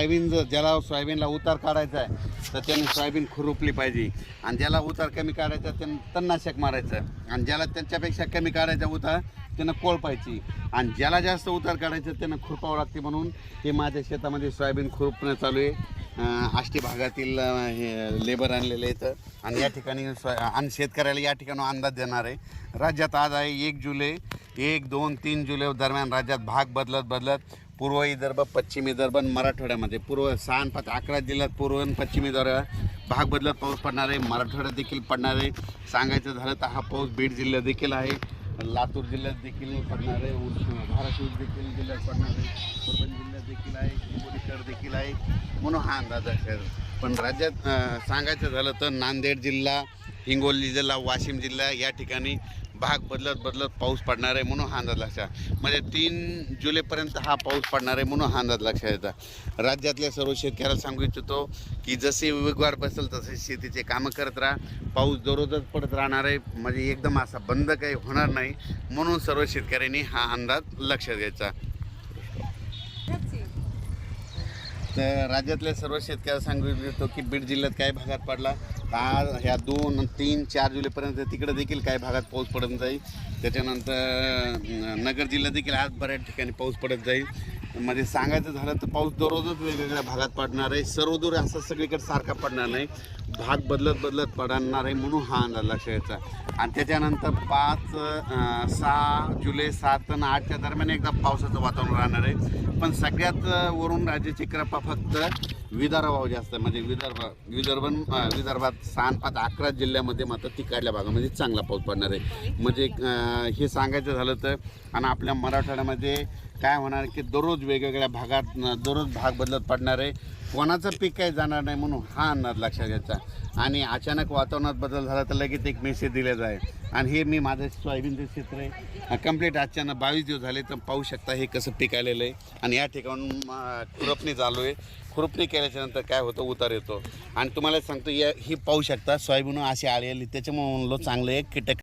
Soybean जर ज्याला सोयाबीनला उतार काढायचा आहे तर त्यांनी सोयाबीन खुरपली पाहिजे. आणि ज्याला उतार कमी काढायचा त्यानं तणनाशक मारायचं आणि ज्याला त्यांच्यापेक्षा कमी काढायचा उतार त्यानं कोळपायची आणि ज्याला जास्त उतार काढायचं त्यानं खुरपावं लागते म्हणून हे माझ्या शेतामध्ये सोयाबीन खुरपणं चालू आहे. आष्टी भागातील हे लेबर आणलेले इथं आणि या ठिकाणी आणि शेतकऱ्याला या ठिकाणी अंदाज देणार आहे. राज्यात आज आहे एक जुलै एक दोन तीन जुलै दरम्यान राज्यात भाग बदलत बदलत पूर्व विदर्भ पश्चिम विदर्भ आणि मराठवाड्यामध्ये. पूर्व सहा पाच अकरा जिल्ह्यात पूर्व आणि पश्चिम विदर्भ भाग बदलत पाऊस पडणार आहे मराठवाड्यात देखील पडणार. आहे सांगायचं झालं तर हा पाऊस बीड जिल्ह्यात देखील आहे. लातूर जिल्ह्यात देखील पडणार आहे धाराशिव देखील जिल्ह्यात पडणार आहे परभणी जिल्ह्यात देखील आहे हिंगोलीकर देखील आहे. म्हणून हा अंदाज आहे. पण राज्यात सांगायचं झालं तर नांदेड जिल्हा हिंगोली जिल्हा वाशिम जिल्हा या ठिकाणी भाग बदलत बदलत पाऊस पडणार आहे म्हणून हा अंदाज लक्षात म्हणजे तीन जुलैपर्यंत हा पाऊस पडणार आहे म्हणून हा अंदाज लक्षात येतात राज्यातल्या सर्व शेतकऱ्याला सांगू इच्छितो की जसे वेगवार बसेल तसे शेतीचे कामं करत राहा. पाऊस दररोजच पडत राहणार आहे. म्हणजे एकदम असा बंद काही होणार नाही. म्हणून सर्व शेतकऱ्यांनी हा अंदाज लक्षात घ्यायचा. तर राज्यातल्या सर्व शेतकऱ्याला सांगू इच्छितो की बीड जिल्ह्यात काही भागात पडला तर आज ह्या दोन तीन चार जुलैपर्यंत तिकडे देखील काही भागात पाऊस पडत जाईल. त्याच्यानंतर नगर जिल्ह्यात देखील आज बऱ्याच ठिकाणी पाऊस पडत जाईल. म्हणजे सांगायचं झालं तर पाऊस दररोजच वेगवेगळ्या भागात पडणार आहे. सर्वदूर असा असं सगळीकडे सारखा पडणार नाही. भाग बदलत बदलत पडणार आहे म्हणून हा अंदाज लक्षात यायचा आणि त्याच्यानंतर पाच सहा जुलै सात आणि आठच्या दरम्यान एकदा पावसाचं वातावरण राहणार आहे. पण सगळ्यात वरून राज्याची कृपा फक्त विदर्भाव जास्त आहे. म्हणजे विदर्भ विदर्भ विदर्भात सहा पाच अकरा जिल्ह्यामध्ये मात्र तिकडल्या भागामध्ये चांगला पाऊस पडणार आहे. म्हणजे हे सांगायचं झालं तर आणि आपल्या मराठवाड्यामध्ये काय होणार की दररोज वेगवेगळ्या भागात दररोज भाग बदलत पडणार आहे. कोणाचं पीक काही जाणार नाही म्हणून हा अंदाज लक्षात घ्यायचा. आणि अचानक वातावरणात बदल झाला तर लगेच एक मेसेज दिला जाय. आणि हे मी माझं सोयाबीनचं क्षेत्र आहे. कंप्लीट अचानक बावीस दिवस झाले तर पाहू शकता हे कसं पीक आलेलं आहे. आणि या ठिकाणून खुरपणी चालू आहे. खुरपणी केल्याच्यानंतर काय होतं? उतार येतो. आणि तुम्हाला सांगतो या ही पाहू शकता सोयाबीन अशी आलेली आली. त्याच्यामुळे म्हणलो चांगलं एक कीटक